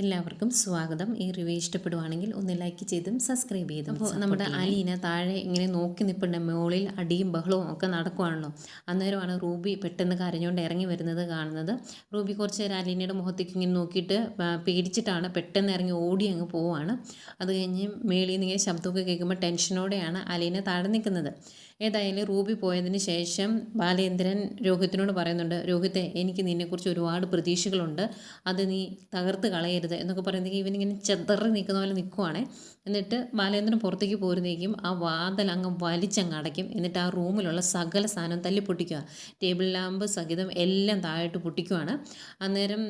എല്ലാവർക്കും സ്വാഗതം. ഈ റിവ്യൂ ഇഷ്ടപ്പെടുവാണെങ്കിൽ ഒന്ന് ലൈക്ക് ചെയ്തും സബ്സ്ക്രൈബ് ചെയ്തും അപ്പോൾ നമ്മുടെ അലീന താഴെ ഇങ്ങനെ നോക്കി നിൽപ്പുണ്ട് മുകളിൽ അടിയും ബഹളവും ഒക്കെ നടക്കുവാണല്ലോ. അന്നേരമാണ് റൂബി പെട്ടെന്ന് കരഞ്ഞുകൊണ്ട് ഇറങ്ങി വരുന്നത് കാണുന്നത്. റൂബി കുറച്ച് നേരം അലീനയുടെ മുഖത്തേക്ക് ഇങ്ങനെ നോക്കിയിട്ട് പേടിച്ചിട്ടാണ് പെട്ടെന്ന് ഇറങ്ങി ഓടി അങ്ങ് പോവാണ്. അത് കഴിഞ്ഞ് മേളിൽ നിന്ന് ഇങ്ങനെ ശബ്ദമൊക്കെ കേൾക്കുമ്പോൾ ടെൻഷനോടെയാണ് അലീന താഴെ നിൽക്കുന്നത്. ഏതായാലും റൂബി പോയതിന് ശേഷം ബാലേന്ദ്രൻ രോഹിത്തിനോട് പറയുന്നുണ്ട് രോഹിത്തെ എനിക്ക് നിന്നെക്കുറിച്ച് ഒരുപാട് പ്രതീക്ഷകളുണ്ട്. അത് നീ തകർത്ത് കളയരുത്. എന്നൊക്കെ പറയുന്നെങ്കിൽ ഇവനിങ്ങനെ ചെതറി നിൽക്കുന്ന പോലെ നിൽക്കുവാണേ. എന്നിട്ട് ബാലേന്ദ്രൻ പുറത്തേക്ക് പോരുന്നേക്കും ആ വാതൽ അങ്ങ് വലിച്ചങ്ങ് അടയ്ക്കും. എന്നിട്ട് ആ റൂമിലുള്ള സകല സാധനം തല്ലി പൊട്ടിക്കുക. ടേബിൾ ലാമ്പ് സഹിതം എല്ലാം താഴോട്ട് പൊട്ടിക്കുവാണ്. അന്നേരം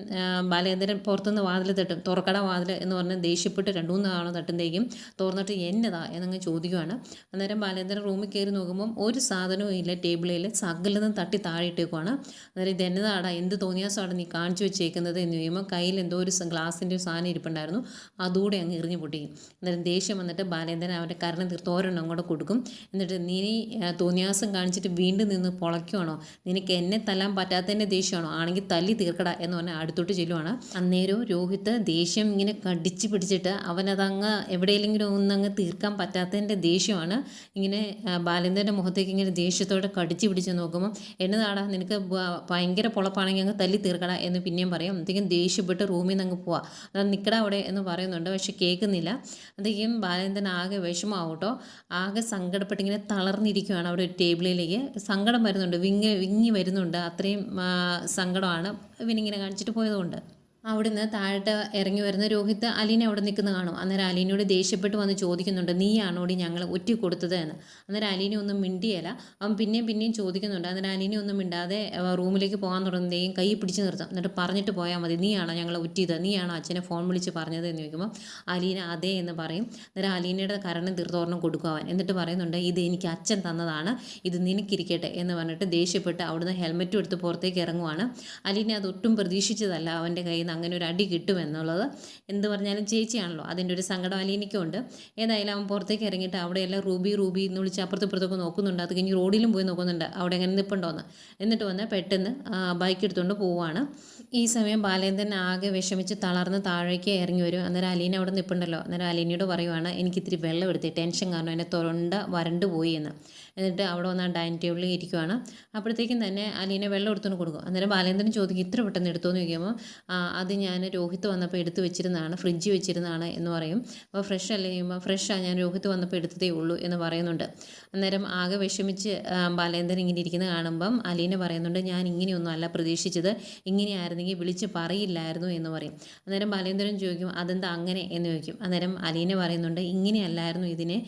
ബാലേന്ദ്രൻ പുറത്തുനിന്ന് വാതിൽ തട്ടും. തുറക്കട വാതിൽ എന്ന് പറഞ്ഞ് ദേഷ്യപ്പെട്ട് രണ്ടു മൂന്ന് തവണ തട്ടുന്നതേക്കും തുറന്നിട്ട് എന്നതാ എന്നങ്ങ് ചോദിക്കുവാണ്. അന്നേരം ബാലേന്ദ്രൻ റൂമിൽ കയറി നോക്കുമ്പം ഒരു സാധനവും ഇല്ല. ടേബിളിൽ സകലതും തട്ടി താഴെ ഇട്ടേക്കുവാണ്. അന്നേരം ഇത് എന്നതാടാ എന്ത് തോന്നിയാസമാണ് നീ കാണിച്ചു വെച്ചേക്കുന്നത് എന്ന് ചോദിക്കുമ്പോൾ കയ്യിൽ എന്തോ ഒരു ഗ്ലാസിന്റെ സാധനം ഇരിപ്പുണ്ടായിരുന്നു. അതുകൂടെ അങ്ങ് എറിഞ്ഞു പൊട്ടിക്കും. എന്നിട്ട് ദേഷ്യം വന്നിട്ട് ബാലേന്ദ്രൻ അവന്റെ കരണം തീർത്ത് ഒരെണ്ണം അങ്ങോട്ട് കൊടുക്കും. എന്നിട്ട് നീ തോന്നിയാസം കാണിച്ചിട്ട് വീണ്ടും നിന്ന് പൊളയ്ക്കുവാണോ? നിനക്ക് എന്നെ തല്ലാൻ പറ്റാത്തതിന്റെ ദേഷ്യമാണോ? ആണെങ്കിൽ തല്ലി തീർക്കട എന്ന് പറഞ്ഞാൽ അടുത്തോട്ട് ചെല്ലുവാണ്. അന്നേരം രോഹിത്ത് ദേഷ്യം ഇങ്ങനെ കടിച്ച് പിടിച്ചിട്ട് അവനതങ്ങ് എവിടെയെങ്കിലും ഒന്നങ്ങ് തീർക്കാൻ പറ്റാത്തതിന്റെ ദേഷ്യമാണ്. ഇങ്ങനെ ബാലേന്ദ്രന്റെ മുഖത്തേക്ക് ഇങ്ങനെ ദേഷ്യത്തോടെ കടിച്ച് പിടിച്ച് നോക്കുമ്പോൾ എന്നതാടാ നിനക്ക് ഭയങ്കര പൊളപ്പാണെങ്കിൽ അങ്ങ് തല്ലി തീർക്കട എന്ന് പിന്നെയും പറയും. എന്തെങ്കിലും ദേഷ്യപ്പെട്ട് റൂമിൽ നിന്ന് അങ്ങ് പോവാം. അത് നിൽക്കടാ അവിടെ എന്ന് പറയുന്നുണ്ട്. പക്ഷെ കേൾക്കുന്നില്ല. അതെങ്കിലും ബാലേന്ദ്രൻ ആകെ വിഷമാവട്ടോ ആകെ സങ്കടപ്പെട്ട് ഇങ്ങനെ തളർന്നിരിക്കുകയാണ് അവിടെ ഒരു ടേബിളിലേക്ക്. സങ്കടം വരുന്നുണ്ട്. വിങ്ങി വിങ്ങി വരുന്നുണ്ട്. അത്രയും സങ്കടമാണ്. ഇവനിങ്ങനെ കാണിച്ചിട്ട് പോയതുകൊണ്ട്. അവിടുന്ന് താഴോട്ട് ഇറങ്ങി വരുന്ന രോഹിത് അലീനെ അവിടെ നിൽക്കുന്ന കാണും. അന്നേരം അലീനോട് ദേഷ്യപ്പെട്ട് വന്ന് ചോദിക്കുന്നുണ്ട് നീയാണോടി ഞങ്ങൾ ഒറ്റ കൊടുത്തത് എന്ന്? അന്നേരം അലീനെ ഒന്നും മിണ്ടിയല്ല അവൻ പിന്നെയും പിന്നെയും ചോദിക്കുന്നുണ്ട്. അന്നേരം അലീനെ ഒന്നും മിണ്ടാതെ റൂമിലേക്ക് പോകാൻ തുടങ്ങുന്നതേയും കൈ പിടിച്ച് നിർത്തും. എന്നിട്ട് പറഞ്ഞിട്ട് പോയാൽ മതി. നീയാണോ ഞങ്ങളെ ഉറ്റിയത് നീയാണോ അച്ഛനെ ഫോൺ വിളിച്ച് പറഞ്ഞത്? എന്ന് ചോദിക്കുമ്പോൾ അലീന അതേ എന്ന് പറയും. അന്നേരം അലീനയുടെ കരണം തീർത്തോർണം കൊടുക്കും അവൻ. എന്നിട്ട് പറയുന്നുണ്ട് ഇത് എനിക്ക് അച്ഛൻ തന്നതാണ്. ഇത് നിനക്കിരിക്കട്ടെ എന്ന് പറഞ്ഞിട്ട് ദേഷ്യപ്പെട്ട് അവിടുന്ന് ഹെൽമെറ്റും എടുത്ത് പുറത്തേക്ക് ഇറങ്ങുവാണ്. അലീന അതൊട്ടും പ്രതീക്ഷിച്ചതല്ല. അവന്റെ കയ്യിൽ നിന്ന് അങ്ങനെ ഒരു അടി കിട്ടുമെന്നുള്ളത് എന്ത് പറഞ്ഞാലും ചേച്ചിയാണല്ലോ. അതിന്റെ ഒരു സങ്കടം അലീനിക്കുണ്ട് ഏതായാലും അവൻ പുറത്തേക്ക് ഇറങ്ങിയിട്ട് അവിടെയെല്ലാം റൂബി റൂബി എന്ന് വിളിച്ച് അപ്പുറത്തും ഇപ്പുറത്തൊക്കെ നോക്കുന്നുണ്ട്. അത് കഴിഞ്ഞ് റോഡിലും പോയി നോക്കുന്നുണ്ട്. അവിടെ എങ്ങനെ നിൽപ്പുണ്ടോന്ന് എന്നിട്ട് വന്ന് പെട്ടെന്ന് ബൈക്ക് എടുത്തുകൊണ്ട് പോവുകയാണ് ഈ സമയം ബാലേന്ദ്രൻ ആകെ വിഷമിച്ച് തളർന്ന് താഴേക്ക് ഇറങ്ങി വരും. അന്നേരം അലീന അവിടെ നിൽപ്പുണ്ടല്ലോ. അന്നേരം അലീനയോട് പറയുവാണ് എനിക്ക് ഇത്തിരി വെള്ളം എടുത്ത് ടെൻഷൻ കാരണം എന്റെ തൊണ്ട വരണ്ട് പോയി എന്ന്. എന്നിട്ട് അവിടെ വന്ന് ആ ഡൈനിങ് ടേബിളിൽ ഇരിക്കുവാണ്. അപ്പോഴത്തേക്കും തന്നെ അലീന വെള്ളം എടുത്തുകൊണ്ട് കൊടുക്കും. അന്നേരം ബാലേന്ദ്രൻ ചോദിക്കും ഇത്ര പെട്ടെന്ന് എടുത്തോന്ന് ചോദിക്കുമ്പോൾ അത് ഞാൻ രോഹിത്ത് വന്നപ്പോൾ എടുത്ത് വെച്ചിരുന്നതാണ് ഫ്രിഡ്ജ് വെച്ചിരുന്നതാണ് എന്ന് പറയും. അപ്പോൾ ഫ്രഷ് അല്ലേ? ചെയ്യുമ്പോൾ ഫ്രഷാണ് ഞാൻ രോഹിത്ത് വന്നപ്പോൾ എടുത്തതേ ഉള്ളൂ എന്ന് പറയുന്നുണ്ട്. അന്നേരം ആകെ വിഷമിച്ച് ബാലേന്ദ്രൻ ഇങ്ങനെ ഇരിക്കുന്നത് കാണുമ്പം അലീന പറയുന്നുണ്ട് ഞാൻ ഇങ്ങനെയൊന്നും അല്ല പ്രതീക്ഷിച്ചത്. ഇങ്ങനെയായിരുന്നെങ്കിൽ വിളിച്ച് പറയില്ലായിരുന്നു എന്ന് പറയും. അന്നേരം ബാലേന്ദ്രൻ ചോദിക്കും അതെന്താ അങ്ങനെ? എന്ന് ചോദിക്കും. അന്നേരം അലീന പറയുന്നുണ്ട് ഇങ്ങനെയല്ലായിരുന്നു ഇതിനെ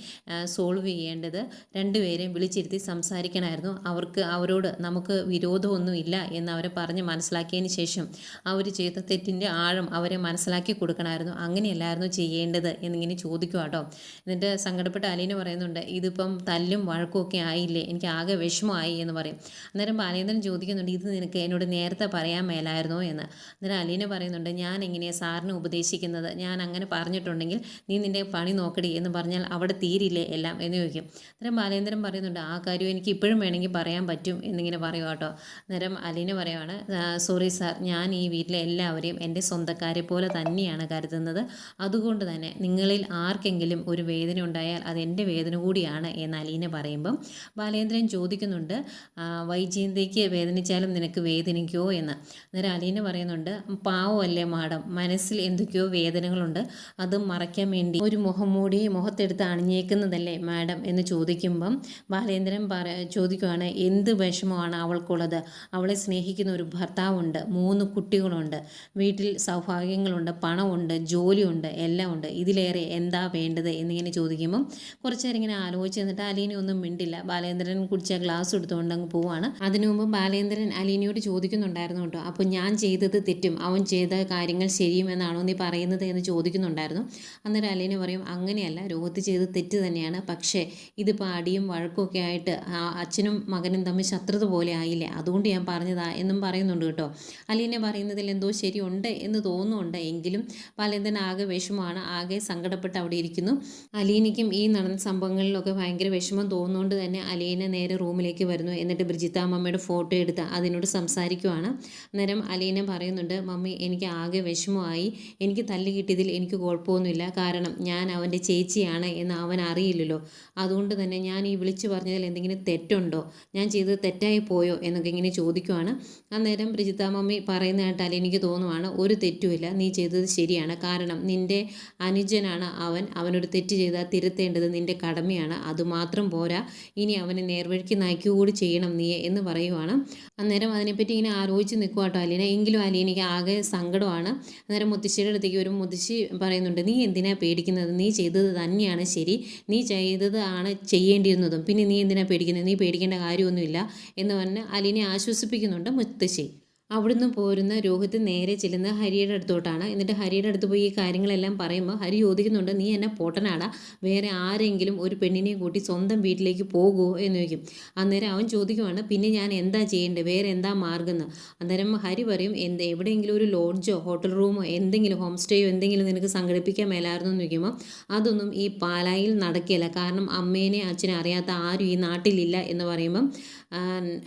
സോൾവ് ചെയ്യേണ്ടത്. രണ്ടുപേരെയും വിളിച്ചിരുത്തി സംസാരിക്കണമായിരുന്നു. അവർക്ക് അവരോട് നമുക്ക് വിരോധമൊന്നുമില്ല എന്ന് അവരെ പറഞ്ഞ് മനസ്സിലാക്കിയതിന് ശേഷം അവർ ചെയ്ത തെറ്റിന്റെ ആഴം അവരെ മനസ്സിലാക്കി കൊടുക്കണമായിരുന്നു. അങ്ങനെയല്ലായിരുന്നു ചെയ്യേണ്ടത് എന്നിങ്ങനെ ചോദിക്കുക കേട്ടോ. എന്നിട്ട് സങ്കടപ്പെട്ട അലീന പറയുന്നുണ്ട് ഇതിപ്പം തല്ലും വഴക്കും ഒക്കെ ആയില്ലേ? എനിക്ക് ആകെ വിഷമമായി എന്ന് പറയും. അന്നേരം ബാലേന്ദ്രൻ ചോദിക്കുന്നുണ്ട് ഇത് നിനക്ക് എന്നോട് നേരത്തെ പറയാൻ മേലായിരുന്നോ? എന്ന്. അന്നേരം അലീന പറയുന്നുണ്ട് ഞാൻ എങ്ങനെയാണ് സാറിനെ ഉപദേശിക്കുന്നത്? ഞാൻ അങ്ങനെ പറഞ്ഞിട്ടുണ്ടെങ്കിൽ നീ നിന്റെ പണി നോക്കടി എന്ന് പറഞ്ഞാൽ അവിടെ തീരില്ലേ എല്ലാം? എന്ന് ചോദിക്കും. അന്നേരം ബാലേന്ദ്രൻ പറയുന്നുണ്ട് ആ കാര്യം എനിക്ക് ഇപ്പോഴും വേണമെങ്കിൽ പറയാൻ പറ്റും എന്നിങ്ങനെ പറയുക കേട്ടോ. അന്നേരം അലീന പറയുവാണ് സോറി സാർ ഞാൻ ഈ വീട്ടിലെ എല്ലാവരെയും എന്റെ സ്വന്തക്കാരെ പോലെ തന്നെയാണ് കരുതുന്നത്. അതുകൊണ്ട് തന്നെ നിങ്ങളിൽ ആർക്കെങ്കിലും ഒരു വേദന ഉണ്ടായാൽ അത് എന്റെ വേദന കൂടിയാണ് എന്ന് അലീന പറയുമ്പം ബാലേന്ദ്രൻ ചോദിക്കുന്നുണ്ട് "ആ, വൈജയന്തിക്ക് വേദനിച്ചാലും നിനക്ക് വേദനിക്കുമോ എന്ന്. അന്നേരം അലീന പറയുന്നുണ്ട് പാവമല്ലേ മാഡം മനസ്സിൽ എന്തൊക്കെയോ വേദനകളുണ്ട് അത് മറയ്ക്കാൻ വേണ്ടി ഒരു മുഖംമൂടി മുഖത്തെടുത്ത് അണിഞ്ഞേക്കുന്നതല്ലേ മാഡം? എന്ന് ചോദിക്കുമ്പം ബാലേന്ദ്രൻ പറ ചോദിക്കുവാണ് എന്ത് വിഷമമാണ് അവൾക്കുള്ളത്? അവളെ സ്നേഹിക്കുന്ന ഒരു ഭർത്താവുണ്ട് മൂന്ന് കുട്ടികളുണ്ട് വീട്ടിൽ സൗഭാഗ്യങ്ങളുണ്ട് പണമുണ്ട് ജോലിയുണ്ട് എല്ലാം ഉണ്ട് ഇതിലേറെ എന്താ വേണ്ടത്? എന്നിങ്ങനെ ചോദിക്കുമ്പം കുറച്ച് നേരം ഇങ്ങനെ ആലോചിച്ച് നിന്നിട്ട് അലീന ഒന്നും മിണ്ടില്ല. ബാലേന്ദ്രൻ കുടിച്ച ഗ്ലാസ് എടുത്തുകൊണ്ട് അങ്ങ് പോവാണ്. അതിനു മുമ്പ് ബാലേന്ദ്രൻ അലീനയോട് ചോദിക്കുന്നുണ്ടായിരുന്നു കേട്ടോ അപ്പോൾ ഞാൻ ചെയ്തത് തെറ്റും അവൻ ചെയ്ത കാര്യങ്ങൾ ശരിയുമെന്നാണോ നീ പറയുന്നത് എന്ന് ചോദിക്കുന്നുണ്ടായിരുന്നു. അന്നേരം അലീന പറയും അങ്ങനെയല്ല രോഹിത് ചെയ്ത് തെറ്റ് തന്നെയാണ്. പക്ഷേ ഇതിപ്പോൾ അടിയും വഴക്കുമൊക്കെ ആയിട്ട് അച്ഛനും മകനും തമ്മിൽ ശത്രുത പോലെ ആയില്ലേ? അതുകൊണ്ട് ഞാൻ പറഞ്ഞതാ എന്നും പറയുന്നുണ്ട് കേട്ടോ. അലീന പറയുന്നതിൽ എന്തോ ശരിയുണ്ട് എന്ന് തോന്നുന്നുണ്ട് എങ്കിലും പലതിന് ആകെ വിഷമമാണ്. ആകെ സങ്കടപ്പെട്ട് അവിടെ ഇരിക്കുന്നു. അലീനയ്ക്കും ഈ നടന്ന സംഭവങ്ങളിലൊക്കെ ഭയങ്കര വിഷമം തോന്നുന്നുകൊണ്ട് തന്നെ അലീന നേരെ റൂമിലേക്ക് വരുന്നു. എന്നിട്ട് ബ്രിജിത്താമ്മയുടെ ഫോട്ടോ എടുത്ത് അതിനോട് സംസാരിക്കുവാണ്. അന്നേരം അലീന പറയുന്നുണ്ട് മമ്മി എനിക്ക് ആകെ വിഷമമായി. എനിക്ക് തല്ല് കിട്ടിയതിൽ എനിക്ക് കുഴപ്പമൊന്നുമില്ല. കാരണം ഞാൻ അവന്റെ ചേച്ചിയാണ് എന്ന് അവൻ അറിയില്ലല്ലോ. അതുകൊണ്ട് തന്നെ ഞാൻ ഈ വിളിച്ചു പറഞ്ഞതിൽ എന്തെങ്കിലും തെറ്റുണ്ടോ? ഞാൻ ചെയ്തത് തെറ്റായി പോയോ? എന്നൊക്കെ ഇങ്ങനെ ചോദിക്കുവാണ്. അന്നേരം പ്രജിത മമ്മി പറയുന്ന കേട്ടാൽ എനിക്ക് തോന്നുവാണ് ഒരു തെറ്റുമില്ല നീ ചെയ്തത് ശരിയാണ്. കാരണം നിന്റെ അനുജനാണ് അവൻ. അവനൊരു തെറ്റ് ചെയ്താൽ തിരുത്തേണ്ടത് നിന്റെ കടമയാണ്. അതുമാത്രം പോരാ. ഇനി അവനെ നേർവഴിക്ക് നയിക്കുകൂടി ചെയ്യണം നീയെ എന്ന് പറയുവാണ്. അന്നേരം അതിനെപ്പറ്റി ഇങ്ങനെ ആലോചിച്ച് നിൽക്കുക കേട്ടോ എങ്കിലും എനിക്ക് ആകെ സങ്കടമാണ്. അന്നേരം മുത്തശ്ശിയുടെ അടുത്തേക്ക് ഒരു മുത്തശ്ശി പറയുന്നുണ്ട് നീ എന്തിനാ പേടിക്കുന്നത്? നീ ചെയ്തത് തന്നെയാണ് ശരി. നീ ചെയ്തത് ആണ് ചെയ്യേണ്ടിയിരുന്നതും. പിന്നെ നീ എന്തിനാ പേടിക്കുന്നത്? നീ പേടിക്കേണ്ട കാര്യമൊന്നുമില്ല. എന്ന് പറഞ്ഞ് അലീനെ ആശ്വസിപ്പിക്കുന്നുണ്ട് മുത്തശ്ശി. അവിടുന്ന് പോരുന്ന രോഹിത് നേരെ ചെല്ലുന്ന ഹരിയുടെ അടുത്തോട്ടാണ്. എന്നിട്ട് ഹരിയുടെ അടുത്ത് പോയി ഈ കാര്യങ്ങളെല്ലാം പറയുമ്പോൾ ഹരി ചോദിക്കുന്നുണ്ട് നീ എന്നെ പൊട്ടനാടാ? വേറെ ആരെങ്കിലും ഒരു പെണ്ണിനെ കൂട്ടി സ്വന്തം വീട്ടിലേക്ക് പോകുമോ എന്ന് ചോദിക്കും. അന്നേരം അവൻ ചോദിക്കുവാണ് പിന്നെ ഞാൻ എന്താ ചെയ്യേണ്ടത്? വേറെ എന്താ മാർഗം എന്ന് അന്നേരം ഹരി പറയും എന്ത് എവിടെയെങ്കിലും ഒരു ലോഡ്ജോ ഹോട്ടൽ റൂമോ എന്തെങ്കിലും ഹോം സ്റ്റേയോ എന്തെങ്കിലും നിനക്ക് സംഘടിപ്പിക്കാൻ മേലായിരുന്നു? എന്ന് ചോദിക്കുമ്പോൾ അതൊന്നും ഈ പാലായിൽ നടക്കില്ല കാരണം അമ്മേനെ അച്ഛനെ അറിയാത്ത ആരും ഈ നാട്ടിലില്ല എന്ന് പറയുമ്പം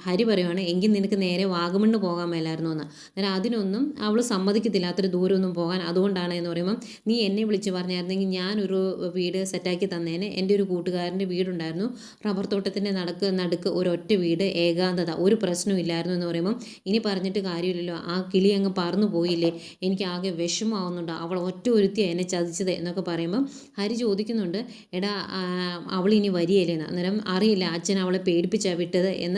ഹരി പറയുവാണ് എങ്കിൽ നിനക്ക് നേരെ വാഗമണ്ണ് പോകാൻ മേലായിരുന്നു എന്ന്. അന്നേരം അതിനൊന്നും അവൾ സമ്മതിക്കത്തില്ല അത്ര ദൂരമൊന്നും പോകാൻ അതുകൊണ്ടാണ് എന്ന് പറയുമ്പം നീ എന്നെ വിളിച്ച് പറഞ്ഞായിരുന്നെങ്കിൽ ഞാനൊരു വീട് സെറ്റാക്കി തന്നേനെ. എന്റെ ഒരു കൂട്ടുകാരന്റെ വീടുണ്ടായിരുന്നു. റബ്ബർ തോട്ടത്തിന്റെ നടക്ക് നടുക്ക് ഒരൊറ്റ വീട് ഏകാന്തത ഒരു പ്രശ്നവും ഇല്ലായിരുന്നു എന്ന് പറയുമ്പം ഇനി പറഞ്ഞിട്ട് കാര്യമില്ലല്ലോ. ആ കിളി അങ്ങ് പറന്നു പോയില്ലേ? എനിക്ക് ആകെ വിഷമാവുന്നുണ്ട് അവൾ ഒറ്റ ഒരുത്തിയാണ് എന്നെ ചതിച്ചത് എന്നൊക്കെ പറയുമ്പം ഹരി ചോദിക്കുന്നുണ്ട് എടാ അവൾ ഇനി വരികയില്ലേന്ന് അന്നേരം അറിയില്ല. അച്ഛൻ അവളെ പേടിപ്പിച്ചാണ് വിട്ടത് എന്ന്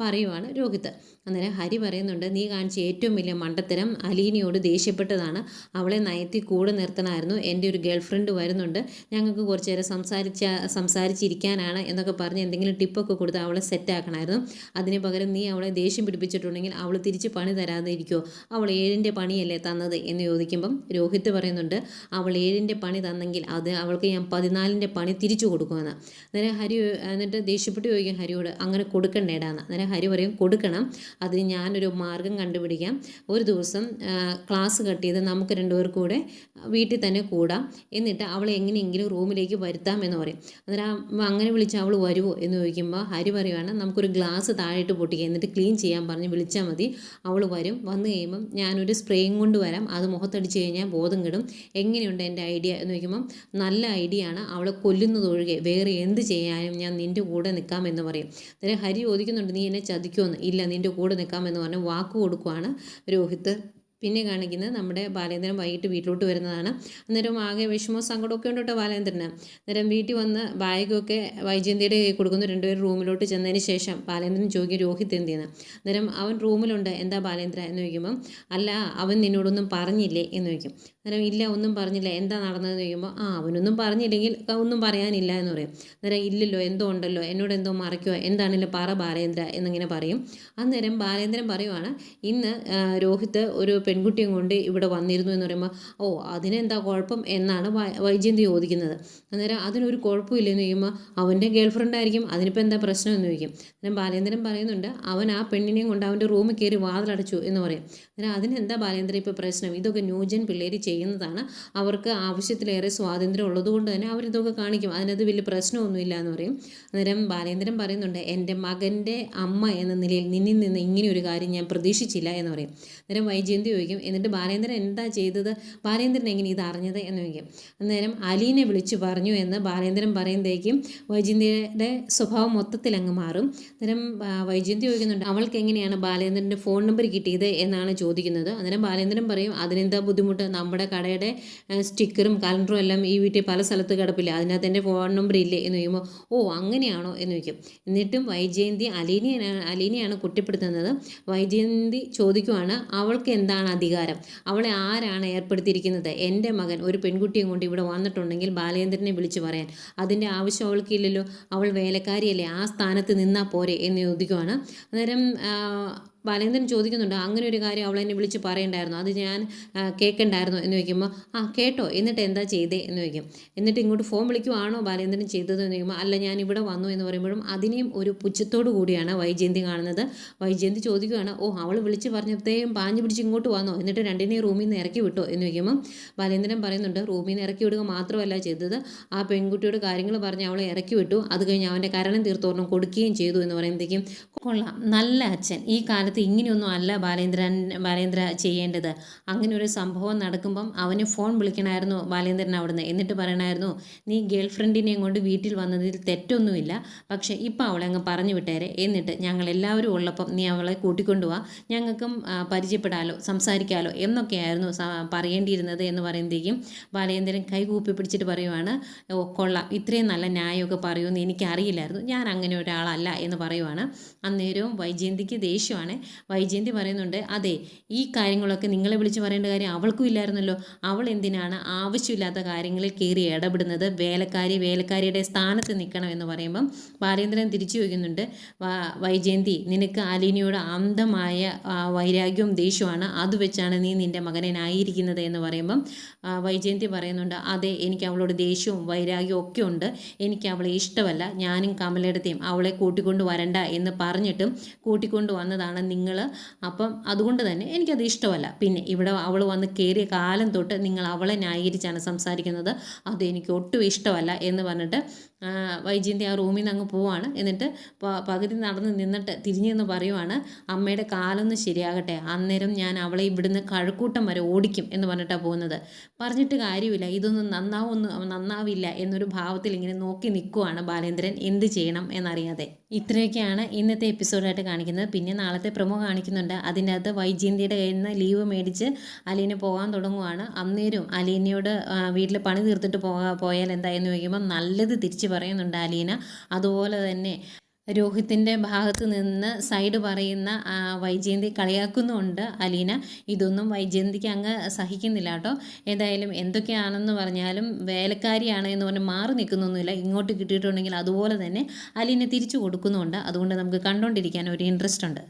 പറയുവാണ് രോഹിത്. അന്നേരം ഹരി പറയുന്നുണ്ട് നീ കാണിച്ച ഏറ്റവും വലിയ മണ്ടത്തരം അലീനയോട് ദേഷ്യപ്പെട്ടതാണ്. അവളെ നയത്തി കൂടെ നിർത്തണമായിരുന്നു. എന്റെ ഒരു ഗേൾ ഫ്രണ്ട് വരുന്നുണ്ട്. ഞങ്ങൾക്ക് കുറച്ച് നേരം സംസാരിച്ച സംസാരിച്ചിരിക്കാനാണ് എന്നൊക്കെ പറഞ്ഞ് എന്തെങ്കിലും ടിപ്പൊക്കെ കൊടുത്ത് അവളെ സെറ്റാക്കണമായിരുന്നു. അതിന് പകരം നീ അവളെ ദേഷ്യം പിടിപ്പിച്ചിട്ടുണ്ടെങ്കിൽ അവൾ തിരിച്ച് പണി തരാതെ ഇരിക്കുമോ അവൾ ഏഴിന്റെ പണിയല്ലേ തന്നത്? എന്ന് ചോദിക്കുമ്പം രോഹിത് പറയുന്നുണ്ട് അവൾ ഏഴിന്റെ പണി തന്നെങ്കിൽ അത് അവൾക്ക് ഞാൻ പതിനാലിന്റെ പണി തിരിച്ചു കൊടുക്കുമെന്ന്. അന്നേരം ഹരി എന്നിട്ട് ദേഷ്യപ്പെട്ട് ചോദിക്കും ഹരിയോട് അങ്ങനെ കൊടുക്കണ്ടേടാന്ന് അന്നേരം ഹരി പറയും കൊടുക്കണം. അതിന് ഞാനൊരു മാർഗം കണ്ടുപിടിക്കാം. ഒരു ദിവസം ക്ലാസ് കട്ട് ചെയ്ത് നമുക്ക് രണ്ടുപേർ കൂടെ വീട്ടിൽ തന്നെ കൂടാം. എന്നിട്ട് അവളെ എങ്ങനെയെങ്കിലും റൂമിലേക്ക് വരുത്താം എന്ന് പറയും. അന്നേരം അങ്ങനെ വിളിച്ച് അവൾ വരുമോ എന്ന് ചോദിക്കുമ്പോൾ ഹരി പറയുവാണ് നമുക്കൊരു ഗ്ലാസ് താഴെയിട്ട് പൊട്ടിക്കുക എന്നിട്ട് ക്ലീൻ ചെയ്യാൻ പറഞ്ഞ് വിളിച്ചാൽ മതി. അവൾ വരും. വന്നു കഴിയുമ്പം ഞാനൊരു സ്പ്രേയും കൊണ്ട് വരാം. അത് മുഖത്തടിച്ച് കഴിഞ്ഞാൽ ബോധം കിടും. എങ്ങനെയുണ്ട് എന്റെ ഐഡിയ എന്ന് ചോദിക്കുമ്പം നല്ല ഐഡിയ ആണ്. അവളെ കൊല്ലുന്നതൊഴികെ വേറെ എന്ത് ചെയ്യാനും ഞാൻ നിന്റെ കൂടെ നിൽക്കാം എന്ന് പറയും. അന്നേരം ഹരി ചോദിക്കുന്നുണ്ട് നീ എന്നെ ചതിക്കുമെന്ന് ഇല്ല നിന്റെ കൂടെ നിൽക്കാമെന്ന് പറഞ്ഞ് വാക്ക് കൊടുക്കുവാണ് രോഹിത് പിന്നെ കാണിക്കുന്നത് നമ്മുടെ ബാലേന്ദ്രൻ വൈകിട്ട് വീട്ടിലോട്ട് വരുന്നതാണ്. അന്നേരം ആകെ വിഷമവും സങ്കടമൊക്കെ ഉണ്ട് കേട്ടോ ബാലേന്ദ്രന്. അന്നേരം വീട്ടിൽ വന്ന് ബാഗൊക്കെ വൈജയന്തിയുടെ കൊടുക്കുന്നു രണ്ടുപേരും റൂമിലോട്ട് ചെന്നതിന് ശേഷം ബാലേന്ദ്രൻ ചോദിക്കും രോഹിത് എന്ത് ചെയ്യുന്നത് അന്നേരം അവൻ റൂമിലുണ്ട്. എന്താ ബാലേന്ദ്ര എന്ന് ചോദിക്കുമ്പം അല്ല അവൻ നിന്നോടൊന്നും പറഞ്ഞില്ലേ? എന്ന് ചോദിക്കും. അന്നേരം ഇല്ല ഒന്നും പറഞ്ഞില്ല. എന്താ നടന്നതെന്ന് ചോദിക്കുമ്പോൾ ആ അവനൊന്നും പറഞ്ഞില്ലെങ്കിൽ ഒന്നും പറയാനില്ല എന്ന് പറയും. അന്നേരം ഇല്ലല്ലോ എന്തോ ഉണ്ടല്ലോ? എന്നോട് എന്തോ മറയ്ക്കുക എന്താണല്ലോ? പറ ബാലേന്ദ്ര എന്നിങ്ങനെ പറയും. അന്നേരം ബാലേന്ദ്രൻ പറയുവാണ് ഇന്ന് രോഹിത് ഒരു പെൺകുട്ടിയും കൊണ്ട് ഇവിടെ വന്നിരുന്നു എന്ന് പറയുമ്പോൾ ഓ അതിനെന്താ കുഴപ്പം? എന്നാണ് വൈജയന്തി ചോദിക്കുന്നത്. അന്നേരം അതിനൊരു കുഴപ്പമില്ലെന്ന് ചോദിക്കുമ്പോൾ അവന്റെ ഗേൾ ഫ്രണ്ട് ആയിരിക്കും അതിനിപ്പോൾ എന്താ പ്രശ്നം? എന്ന് ചോദിക്കും. അന്നേരം ബാലേന്ദ്രൻ പറയുന്നുണ്ട് അവൻ ആ പെണ്ണിനെയും കൊണ്ട് അവന്റെ റൂമിൽ കയറി വാതിലടച്ചു എന്ന് പറയും. അന്നേരം അതിനെന്താ ബാലേന്ദ്രൻ ഇപ്പോൾ പ്രശ്നം? ഇതൊക്കെ ന്യൂജൻ പിള്ളേർ ചെയ്യുന്നതാണ്. അവർക്ക് ആവശ്യത്തിലേറെ സ്വാതന്ത്ര്യം ഉള്ളതുകൊണ്ട് തന്നെ അവരിതൊക്കെ കാണിക്കും. അതിനകത്ത് വലിയ പ്രശ്നമൊന്നുമില്ല എന്ന് പറയും. അന്നേരം ബാലേന്ദ്രൻ പറയുന്നുണ്ട് എന്റെ മകന്റെ അമ്മ എന്ന നിലയിൽ നിന്നിൽ നിന്ന് ഇങ്ങനെ ഒരു കാര്യം ഞാൻ പ്രതീക്ഷിച്ചില്ല എന്ന് പറയും. അന്നേരം വൈജയന്തി ചോദിക്കും. എന്നിട്ട് ബാലേന്ദ്രൻ എന്താ ചെയ്തത്? ബാലേന്ദ്രൻ എങ്ങനെ ഇത് അറിഞ്ഞത് എന്ന് ചോദിക്കും. അന്നേരം അലീനെ വിളിച്ചു പറഞ്ഞു എന്ന് ബാലേന്ദ്രൻ പറയുമ്പോഴേക്കും വൈജയന്തിയുടെ സ്വഭാവം മൊത്തത്തിൽ അങ്ങ് മാറും. അന്നേരം വൈജയന്തി ചോദിക്കുന്നുണ്ട് അവൾക്ക് എങ്ങനെയാണ് ബാലേന്ദ്രന്റെ ഫോൺ നമ്പർ കിട്ടിയത്? എന്നാണ് ചോദിക്കുന്നത്. അന്നേരം ബാലേന്ദ്രൻ പറയും അതിനെന്താ ബുദ്ധിമുട്ട്? നമ്മുടെ കടയുടെ സ്റ്റിക്കറും കലണ്ടറും എല്ലാം ഈ വീട്ടിൽ പല സ്ഥലത്ത് കിടപ്പില്ല. അതിനകത്ത് എന്റെ ഫോൺ നമ്പർ ഇല്ലേ? എന്ന് ചോദിക്കുമ്പോൾ ഓ അങ്ങനെയാണോ? എന്ന് ചോദിക്കും. എന്നിട്ടും വൈജയന്തി അലീനിയാണ് അലീനിയാണ് കുറ്റപ്പെടുത്തുന്നത്. വൈജയന്തി ചോദിക്കുവാണ് അവൾക്ക് എന്താണ് അധികാരം. അവളെ ആരാണ് ഏർപ്പെടുത്തിയിരിക്കുന്നത്? എന്റെ മകൻ ഒരു പെൺകുട്ടിയും കൊണ്ട് ഇവിടെ വന്നിട്ടുണ്ടെങ്കിൽ ബാലേന്ദ്രനെ വിളിച്ചു പറയാൻ. അതിന്റെ ആവശ്യം അവൾക്കില്ലല്ലോ. അവൾ വേലക്കാരിയല്ലേ. ആ സ്ഥാനത്ത് നിന്നാൽ പോരെ എന്ന് ചോദിക്കുവാണ്. അന്നേരം ബാലേന്ദ്രൻ ചോദിക്കുന്നുണ്ട് അങ്ങനെ ഒരു കാര്യം അവൾ എന്നെ വിളിച്ച് പറയണ്ടായിരുന്നു. അത് ഞാൻ കേൾക്കണ്ടായിരുന്നു എന്ന് ചോദിക്കുമ്പോൾ ആ കേട്ടോ. എന്നിട്ട് എന്താ ചെയ്തേ? എന്ന് ചോദിക്കും. എന്നിട്ട് ഇങ്ങോട്ട് ഫോൺ വിളിക്കുവാണോ ബാലേന്ദ്രൻ ചെയ്തത് എന്ന് ചോദിക്കുമ്പോൾ അല്ല ഞാൻ ഇവിടെ വന്നു എന്ന് പറയുമ്പോഴും അതിനെയും ഒരു പുച്ഛത്തോടു കൂടിയാണ് വൈജയന്തി കാണുന്നത്. വൈജയന്തി ചോദിക്കുകയാണ് ഓ അവൾ വിളിച്ച് പറഞ്ഞപ്പോഴത്തേയും പാഞ്ഞു പിടിച്ച് ഇങ്ങോട്ട് വന്നോ? എന്നിട്ട് രണ്ടിനെയും റൂമിൽ നിന്ന് ഇറക്കി വിട്ടോ? എന്ന് ചോദിക്കുമ്പോൾ ബാലേന്ദ്രൻ പറയുന്നുണ്ട് റൂമിൽ നിന്ന് ഇറക്കി വിടുക മാത്രമല്ല ചെയ്തത്. ആ പെൺകുട്ടിയോട് കാര്യങ്ങൾ പറഞ്ഞ് അവളെ ഇറക്കി വിട്ടു. അത് കഴിഞ്ഞ് അവന്റെ കരണം തീർത്തോർണം കൊടുക്കുകയും ചെയ്തു എന്ന് പറയുമ്പോഴത്തേക്കും കൊള്ളാം. നല്ല അച്ഛൻ. ഈ കാലത്ത് ഇങ്ങനെയൊന്നും അല്ല ബാലേന്ദ്രൻ ബാലേന്ദ്ര ചെയ്യേണ്ടത്. അങ്ങനെ ഒരു സംഭവം നടക്കുമ്പം അവന് ഫോൺ വിളിക്കണമായിരുന്നു ബാലേന്ദ്രൻ അവിടുന്ന്. എന്നിട്ട് പറയണമായിരുന്നു നീ ഗേൾ ഫ്രണ്ടിനെയും കൊണ്ട് വീട്ടിൽ വന്നതിൽ തെറ്റൊന്നുമില്ല. പക്ഷേ ഇപ്പം അവളെ അങ്ങ് പറഞ്ഞു വിട്ടേരെ. എന്നിട്ട് ഞങ്ങൾ എല്ലാവരും ഉള്ളപ്പം നീ അവളെ കൂട്ടിക്കൊണ്ടുപോവാ ഞങ്ങൾക്കും പരിചയപ്പെടാലോ സംസാരിക്കാലോ എന്നൊക്കെയായിരുന്നു പറയേണ്ടിയിരുന്നത് എന്ന് പറയുമ്പോഴേക്കും ബാലേന്ദ്രൻ കൈകൂപ്പി പിടിച്ചിട്ട് പറയുവാണ് കൊള്ളാം. ഇത്രയും നല്ല ന്യായമൊക്കെ പറയുമെന്ന് എനിക്കറിയില്ലായിരുന്നു. ഞാൻ അങ്ങനെ ഒരാളല്ല എന്ന് പറയുവാണ്. അന്നേരവും വൈജയന്തിക്ക് ദേഷ്യമാണ്. വൈജയന്തി പറയുന്നുണ്ട് അതെ ഈ കാര്യങ്ങളൊക്കെ നിങ്ങളെ വിളിച്ച് പറയേണ്ട കാര്യം അവൾക്കും ഇല്ലായിരുന്നല്ലോ. അവൾ എന്തിനാണ് ആവശ്യമില്ലാത്ത കാര്യങ്ങളിൽ കയറി ഇടപെടുന്നത്? വേലക്കാരി വേലക്കാരിയുടെ സ്ഥാനത്ത് നിൽക്കണം എന്ന് പറയുമ്പം ബാലേന്ദ്രൻ തിരിച്ചു വയ്ക്കുന്നുണ്ട് വൈജയന്തി നിനക്ക് അലീനയോട് അന്ധമായ വൈരാഗ്യവും ദേഷ്യമാണ് അത് വെച്ചാണ് നീ നിന്റെ മകനെ എന്ന് പറയുമ്പം വൈജയന്തി പറയുന്നുണ്ട് അതെ എനിക്ക് അവളോട് ദേഷ്യവും വൈരാഗ്യവും ഒക്കെ ഉണ്ട്. എനിക്ക് അവളെ ഇഷ്ടമല്ല. ഞാനും കമലെടുത്തേയും അവളെ കൂട്ടിക്കൊണ്ട് വരണ്ട എന്ന് പറഞ്ഞിട്ടും കൂട്ടിക്കൊണ്ട് വന്നതാണ് നിങ്ങൾ അപ്പം അതുകൊണ്ട് തന്നെ എനിക്കത് ഇഷ്ടമല്ല. പിന്നെ ഇവിടെ അവൾ വന്ന് കയറിയ കാലം തൊട്ട് നിങ്ങൾ അവളെ ന്യായീകരിച്ചാണ് സംസാരിക്കുന്നത്. അത് എനിക്ക് ഒട്ടും ഇഷ്ടമല്ല എന്ന് പറഞ്ഞിട്ട് വൈജയന്തി ആ റൂമിൽ നിന്ന് അങ്ങ് പോവാണ്. എന്നിട്ട് പകുതി നടന്ന് നിന്നിട്ട് തിരിഞ്ഞു നിന്ന് പറയുവാണ് അമ്മയുടെ കാലൊന്ന് ശരിയാകട്ടെ. അന്നേരം ഞാൻ അവളെ ഇവിടുന്ന് കഴക്കൂട്ടം വരെ ഓടിക്കും എന്ന് പറഞ്ഞിട്ടാണ് പോകുന്നത്. പറഞ്ഞിട്ട് കാര്യമില്ല. ഇതൊന്നും നന്നാവൊന്നും നന്നാവില്ല എന്നൊരു ഭാവത്തിൽ ഇങ്ങനെ നോക്കി നിൽക്കുവാണ് ബാലേന്ദ്രൻ. എന്ത് ചെയ്യണം എന്നറിയാതെ. ഇത്രയൊക്കെയാണ് ഇന്നത്തെ എപ്പിസോഡായിട്ട് കാണിക്കുന്നത്. പിന്നെ നാളത്തെ പ്രമോ കാണിക്കുന്നുണ്ട്. അതിന്റെ അകത്ത് വൈജയന്തിയുടെ കയ്യിൽ നിന്ന് ലീവ് മേടിച്ച് അലീന പോകാൻ തുടങ്ങുവാണ്. അന്നേരം അലീനയോട് വീട്ടിൽ പണി തീർത്തിട്ട് പോകാ പോയാൽ എന്താ എന്ന് ചോദിക്കുമ്പോൾ നല്ലത് തിരിച്ച് പറയുന്നുണ്ട് അലീന. അതുപോലെ തന്നെ രോഹിത്തിന്റെ ഭാഗത്ത് നിന്ന് സൈഡ് പറയുന്ന വൈജയന്തി കളിയാക്കുന്നുണ്ട് അലീന. ഇതൊന്നും വൈജയന്തിക്ക് അങ്ങ് സഹിക്കുന്നില്ല കേട്ടോ. ഏതായാലും എന്തൊക്കെയാണെന്ന് പറഞ്ഞാലും വേലക്കാരിയാണ് എന്ന് പറഞ്ഞ് മാറി നിൽക്കുന്നൊന്നുമില്ല. ഇങ്ങോട്ട് കിട്ടിയിട്ടുണ്ടെങ്കിൽ അതുപോലെ തന്നെ അലീന തിരിച്ചു കൊടുക്കുന്നുണ്ട്. അതുകൊണ്ട് നമുക്ക് കണ്ടുകൊണ്ടിരിക്കാൻ ഒരു ഇൻട്രസ്റ്റ് ഉണ്ട്.